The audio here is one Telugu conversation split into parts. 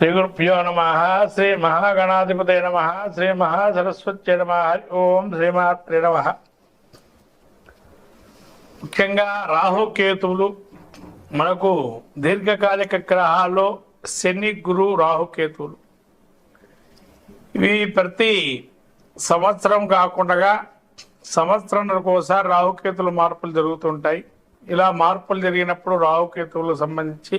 శ్రీ గురుభ్యో నమ శ్రీ మహాగణాధిపతే నమ శ్రీ మహాసరస్వత్యే నమ హరి ఓం శ్రీమాత్రే నమ. ముఖ్యంగా రాహుకేతువులు మనకు దీర్ఘకాలిక గ్రహాల్లో శని గురు రాహుకేతువులు. ఇవి ప్రతి సంవత్సరం కాకుండా సంవత్సరానికి ఒకసారి రాహుకేతులు మార్పులు జరుగుతుంటాయి. ఇలా మార్పులు జరిగినప్పుడు రాహుకేతువులకు సంబంధించి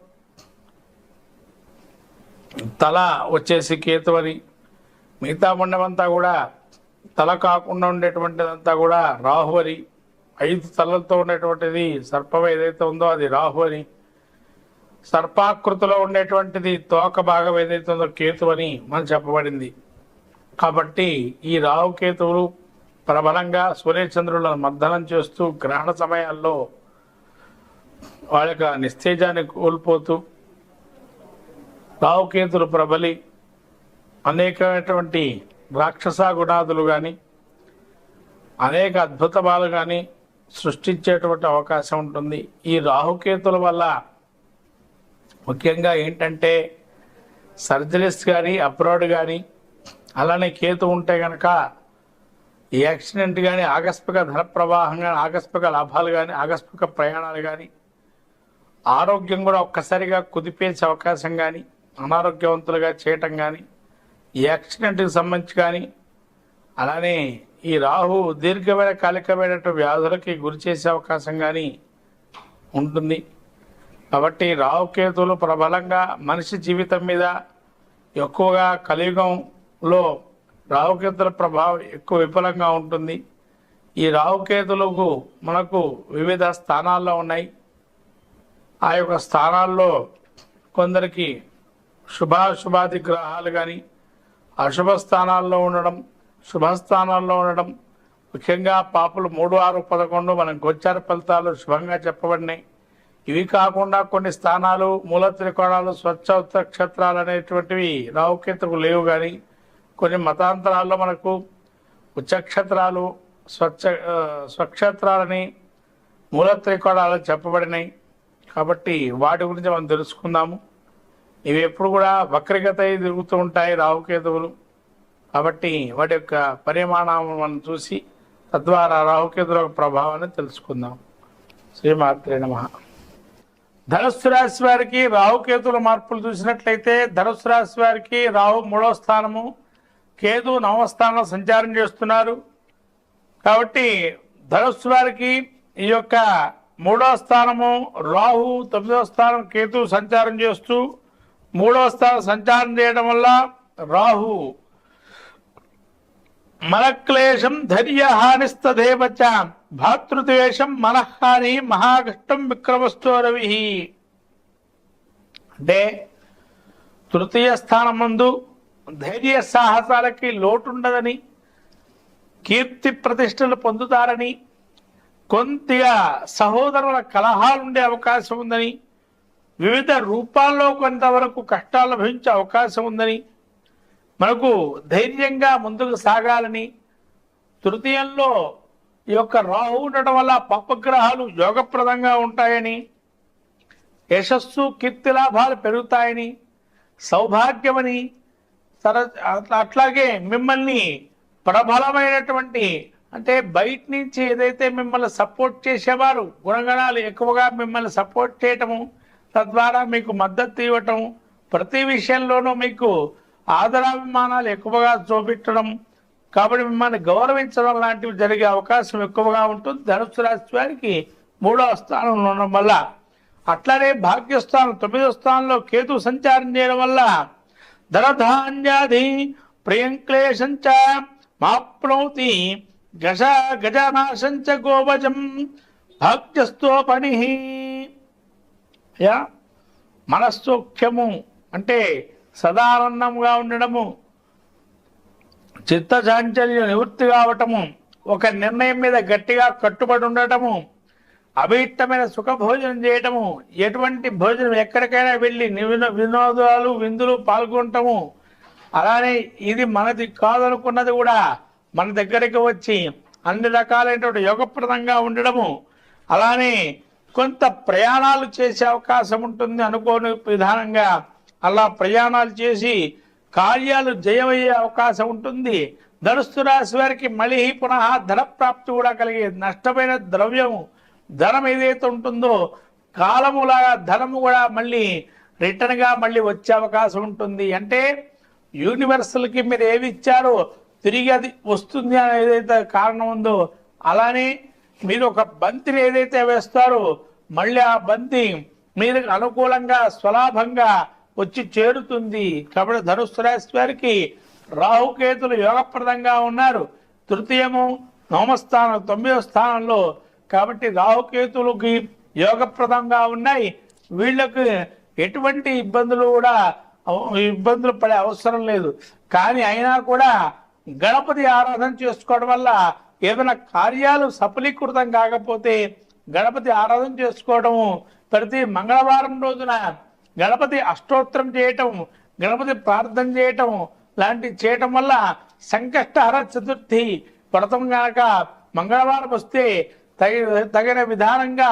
తల వచ్చేసి కేతు అని మిగతా ఉండమంతా కూడా తల కాకుండా ఉండేటువంటిదంతా కూడా రాహు అని ఐదు తలలతో ఉండేటువంటిది సర్పం ఏదైతే ఉందో అది రాహు అని సర్పాకృతిలో ఉండేటువంటిది తోక భాగం ఏదైతే ఉందో కేతు అని మనం చెప్పబడింది. కాబట్టి ఈ రాహు కేతువులు ప్రబలంగా సూర్యచంద్రులను మర్దనం చేస్తూ గ్రహణ సమయాల్లో వాళ్ళ యొక్క నిస్తేజాన్ని కోల్పోతూ రావుకేతులు ప్రబలి అనేకమైనటువంటి రాక్షస గుణాదులు కానీ అనేక అద్భుతాలు కానీ సృష్టించేటువంటి అవకాశం ఉంటుంది. ఈ రాహుకేతుల వల్ల ముఖ్యంగా ఏంటంటే సర్జరీస్ కానీ అబ్రాడ్ కానీ అలానే కేతు ఉంటే కనుక ఈ యాక్సిడెంట్ కానీ ఆకస్మిక ధన ప్రవాహం కానీ ఆకస్మిక లాభాలు కానీ ఆకస్మిక ప్రయాణాలు కానీ ఆరోగ్యం కూడా ఒక్కసారిగా కుదిపేసే అవకాశం కానీ అనారోగ్యవంతులుగా చేయటం కానీ ఈ యాక్సిడెంట్కి సంబంధించి కానీ అలానే ఈ రాహు దీర్ఘమైన కాలికమైనటువంటి వ్యాధులకి గురి చేసే అవకాశం కానీ ఉంటుంది. కాబట్టి రాహుకేతువులు ప్రబలంగా మనిషి జీవితం మీద ఎక్కువగా కలియుగంలో రాహుకేతుల ప్రభావం ఎక్కువ విఫలంగా ఉంటుంది. ఈ రాహుకేతులకు మనకు వివిధ స్థానాల్లో ఉన్నాయి. ఆ యొక్క స్థానాల్లో కొందరికి శుభాశుభాది గ్రహాలు కానీ అశుభ స్థానాల్లో ఉండడం శుభస్థానాల్లో ఉండడం ముఖ్యంగా పాపులు మూడు ఆరు పదకొండు మనం గోచార ఫలితాలు శుభంగా చెప్పబడినాయి ఇవి కాకుండా కొన్ని స్థానాలు మూల త్రికోణాలు స్వచ్ఛ క్షేత్రాలు అనేటువంటివి రావుకేతుకు లేవు కానీ కొన్ని మతాంతరాల్లో మనకు ఉచ్చక్షేత్రాలు స్వచ్ఛ స్వక్షేత్రాలని మూల త్రికోణాలు చెప్పబడినాయి కాబట్టి వాటి గురించి మనం తెలుసుకుందాము. ఇవి ఎప్పుడు కూడా వక్రగత తిరుగుతూ ఉంటాయి రాహుకేతువులు. కాబట్టి వాటి యొక్క పరిమాణాలను మనం చూసి తద్వారా రాహుకేతుల ప్రభావాన్ని తెలుసుకుందాం. శ్రీమాత్రే నమ. ధనుస్సు రాశి వారికి రాహుకేతుల మార్పులు చూసినట్లయితే ధనుస్సు రాశి వారికి రాహు మూడవ స్థానము కేతు నవస్థానంలో సంచారం చేస్తున్నారు. కాబట్టి ధనుస్సు వారికి ఈ యొక్క మూడవ స్థానము రాహు తొమ్మిదవ స్థానం కేతు సంచారం చేస్తూ మూడో స్థానం సంచారం చేయడం వల్ల రాహు మనక్లేశం ధైర్యహానిస్తదేవచ భాతృద్వేషం మనహాని మహాకష్టం విక్రమస్తోరవి అంటే తృతీయ స్థానం ముందు ధైర్య సాహసాలకి లోటుండదని కీర్తి ప్రతిష్టలు పొందుతారని కొద్దిగా సహోదరుల కలహాలుండే అవకాశం ఉందని వివిధ రూపాల్లో కొంతవరకు కష్టాలు భవించే అవకాశం ఉందని మనకు ధైర్యంగా ముందుకు సాగాలని తృతీయంలో ఈ యొక్క రాహు ఉండటం వల్ల పాపగ్రహాలు యోగప్రదంగా ఉంటాయని యశస్సు కీర్తి లాభాలు పెరుగుతాయని సౌభాగ్యమని సర అట్లా- అట్లాగే మిమ్మల్ని ప్రబలమైనటువంటి అంటే బయట నుంచి ఏదైతే మిమ్మల్ని సపోర్ట్ చేసేవారు గుణగణాలు ఎక్కువగా మిమ్మల్ని సపోర్ట్ చేయటము తద్వారా మీకు మద్దతు ఇవ్వటం ప్రతి విషయంలోనూ మీకు ఆదరాభిమానాలు ఎక్కువగా చూపించడం కాబట్టి మిమ్మల్ని గౌరవించడం లాంటివి జరిగే అవకాశం ఎక్కువగా ఉంటుంది. ధనుసు రాశి వారికి మూడవ స్థానంలో ఉండడం వల్ల అట్లనే భాగ్యస్థానం తొమ్మిదవ స్థానంలో కేతు సంచారం చేయడం వల్ల ధనధాన్యాది ప్రియంక్లేశంచ మాప్నోతి గజ గజనాశంచ గోవజం భాగ్యస్థోపణి యా? మనస్సౌఖ్యము అంటే సదానందంగా ఉండడము చిత్తచాంచల్యం నివృత్తి కావటము ఒక నిర్ణయం మీద గట్టిగా కట్టుబడి ఉండటము అభీష్టమైన సుఖ భోజనం చేయటము ఎటువంటి భోజనం ఎక్కడికైనా వెళ్ళి వినోదాలు విందులు పాల్గొనటము అలానే ఇది మనది కాదనుకున్నది కూడా మన దగ్గరికి వచ్చి అన్ని రకాలైనటువంటి యోగప్రదంగా ఉండడము అలానే కొంత ప్రయాణాలు చేసే అవకాశం ఉంటుంది అనుకోని విధానంగా అలా ప్రయాణాలు చేసి కార్యాలు జయమయ్యే అవకాశం ఉంటుంది. ధనుస్సు రాశి వారికి మళ్ళీ పునః ధన ప్రాప్తి కూడా కలిగే నష్టమైన ద్రవ్యము ధనం ఏదైతే ఉంటుందో కాలములాగా ధనము కూడా మళ్ళీ రిటర్న్గా మళ్ళీ వచ్చే అవకాశం ఉంటుంది. అంటే యూనివర్సల్కి మీరు ఏమి ఇచ్చారో తిరిగి అది వస్తుంది అనేది ఏదైతే కారణం ఉందో అలానే మీరు ఒక బంతిని ఏదైతే వేస్తారో మళ్ళీ ఆ బంతి మీరు అనుకూలంగా స్వలాభంగా వచ్చి చేరుతుంది. కాబట్టి ధనుస్సు రాశి వారికి రాహుకేతులు యోగప్రదంగా ఉన్నారు. తృతీయము నవమస్థానం తొమ్మిదవ స్థానంలో. కాబట్టి రాహుకేతులకి యోగప్రదంగా ఉన్నాయి. వీళ్ళకు ఎటువంటి ఇబ్బందులు కూడా ఇబ్బందులు పడే అవసరం లేదు. కానీ అయినా కూడా గణపతి ఆరాధన చేసుకోవడం వల్ల ఏదైనా కార్యాలు సఫలీకృతం కాకపోతే గణపతి ఆరాధన చేసుకోవడము ప్రతి మంగళవారం రోజున గణపతి అష్టోత్తరం చేయటం గణపతి ప్రార్థన చేయటం లాంటివి చేయటం వల్ల సంకష్టహర చతుర్థి వ్రతం గనక మంగళవారం వస్తే తగిన తగిన విధానంగా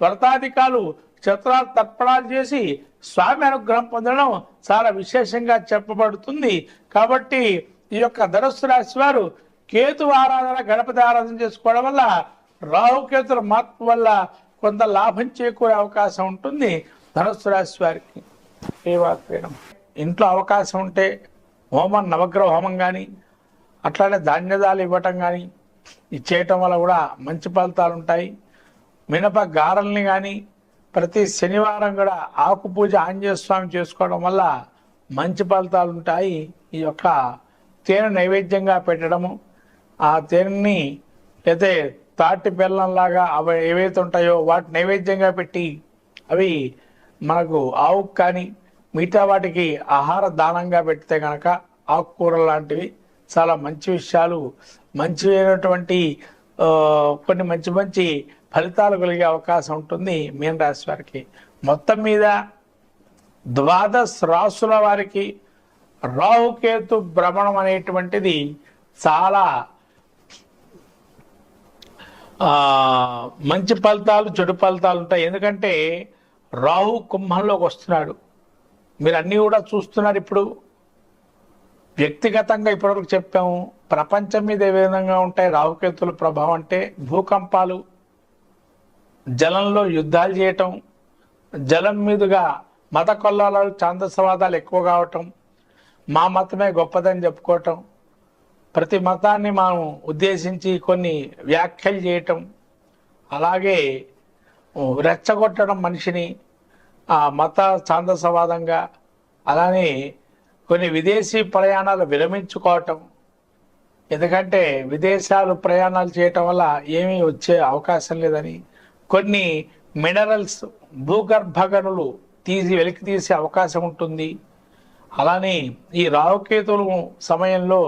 వ్రతాధికాలు చిత్రాలు తర్పణాలు చేసి స్వామి అనుగ్రహం పొందడం చాలా విశేషంగా చెప్పబడుతుంది. కాబట్టి ఈ యొక్క ధనుస్సు రాశి వారు కేతు ఆరాధన గణపతి ఆరాధన చేసుకోవడం వల్ల రాహుకేతుల మార్పు వల్ల కొంత లాభం చేకూరే అవకాశం ఉంటుంది ధనుసు రాశి వారికి. ఇంట్లో అవకాశం ఉంటే హోమం నవగ్రహ హోమం కానీ అట్లానే ధాన్యదాలు ఇవ్వటం కానీ ఇచ్చేయటం వల్ల కూడా మంచి ఫలితాలు ఉంటాయి. మినప గారెల్ని కానీ ప్రతి శనివారం కూడా ఆకు పూజ ఆంజనేయ స్వామి చేసుకోవడం వల్ల మంచి ఫలితాలు ఉంటాయి. ఈ యొక్క తేనె నైవేద్యంగా పెట్టడము ఆ తేనెని అయితే తాటి బెల్లంలాగా అవి ఏవైతే ఉంటాయో వాటి నైవేద్యంగా పెట్టి అవి మనకు ఆవుకు కానీ మిగతా వాటికి ఆహార దానంగా పెడితే కనుక ఆకుకూర లాంటివి చాలా మంచి విషయాలు మంచి అయినటువంటి కొన్ని మంచి మంచి ఫలితాలు కలిగే అవకాశం ఉంటుంది మీన రాశి వారికి. మొత్తం మీద ద్వాదశ రాసుల వారికి రాహుకేతు భ్రమణం అనేటువంటిది చాలా మంచి ఫలితాలు చెడు ఫలితాలు ఉంటాయి. ఎందుకంటే రాహు కుంభంలోకి వస్తున్నాడు. మీరు అన్నీ కూడా చూస్తున్నారు ఇప్పుడు. వ్యక్తిగతంగా ఇప్పటివరకు చెప్పాము ప్రపంచం మీద ఏ విధంగా ఉంటాయి రాహుకేతుల ప్రభావం అంటే భూకంపాలు జలంలో యుద్ధాలు చేయటం జలం మీదుగా మత కొల్లాలు ఛాందసవాదాలు ఎక్కువ కావటం మా మతమే గొప్పదని చెప్పుకోవటం ప్రతి మతాన్ని మనం ఉద్దేశించి కొన్ని వ్యాఖ్యలు చేయటం అలాగే రెచ్చగొట్టడం మనిషిని ఆ మత ఛాందసవాదంగా అలానే కొన్ని విదేశీ ప్రయాణాలు విరమించుకోవటం. ఎందుకంటే విదేశాలు ప్రయాణాలు చేయటం వల్ల ఏమీ వచ్చే అవకాశం లేదని కొన్ని మినరల్స్ భూగర్భ గనులు తీసి వెలికి తీసే అవకాశం ఉంటుంది. అలానే ఈ రావుకేతులు సమయంలో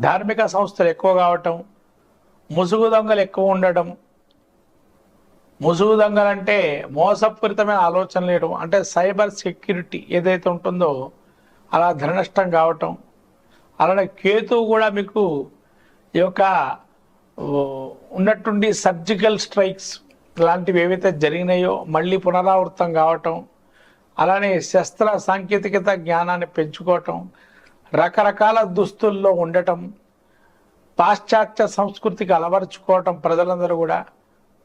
ధార్మిక సంస్థలు ఎక్కువ కావటం ముసుగు దొంగలు ఎక్కువ ఉండటం ముసుగు దొంగలు అంటే మోసపూరితమైన ఆలోచన లేయడం అంటే సైబర్ సెక్యూరిటీ ఏదైతే ఉంటుందో అలా ధన నష్టం కావటం అలానే కేతువు కూడా మీకు ఈ యొక్క ఉన్నట్టుండి సర్జికల్ స్ట్రైక్స్ లాంటివి ఏవైతే జరిగినాయో మళ్ళీ పునరావృతం కావటం అలానే శస్త్ర సాంకేతికత జ్ఞానాన్ని పెంచుకోవటం రకరకాల దుస్తుల్లో ఉండటం పాశ్చాత్య సంస్కృతికి అలవరుచుకోవటం ప్రజలందరూ కూడా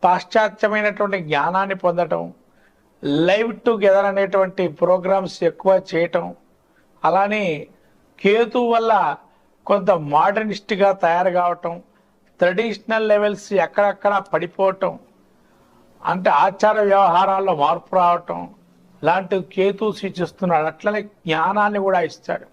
పాశ్చాత్యమైనటువంటి జ్ఞానాన్ని పొందటం లైవ్ టుగెదర్ అనేటువంటి ప్రోగ్రామ్స్ ఎక్కువ చేయటం అలానే కేతు వల్ల కొంత మోడర్నిస్ట్గా తయారు కావటం ట్రెడిషనల్ లెవెల్స్ ఎక్కడెక్కడ పడిపోవటం అంటే ఆచార వ్యవహారాల్లో మార్పు రావటం లాంటివి కేతు సూచిస్తున్నాడు. అట్లనే జ్ఞానాన్ని కూడా ఇస్తాడు.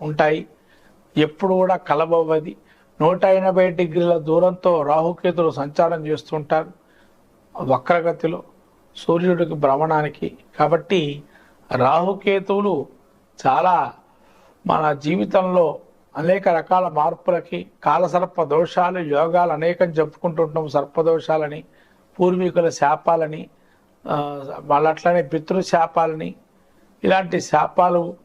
ఉంటాయి. ఎప్పుడు కూడా కలబవ్వది నూట ఎనభై డిగ్రీల దూరంతో రాహుకేతులు సంచారం చేస్తుంటారు. వక్రగతిలో సూర్యుడికి భ్రమణానికి. కాబట్టి రాహుకేతువులు చాలా మన జీవితంలో అనేక రకాల మార్పులకి కాలసర్ప దోషాలు యోగాలు అనేకం చెప్పుకుంటుంటాం. సర్పదోషాలని పూర్వీకుల శాపాలని వాళ్ళట్లనే పితృశాపాలని. శాపాలని ఇలాంటి శాపాలు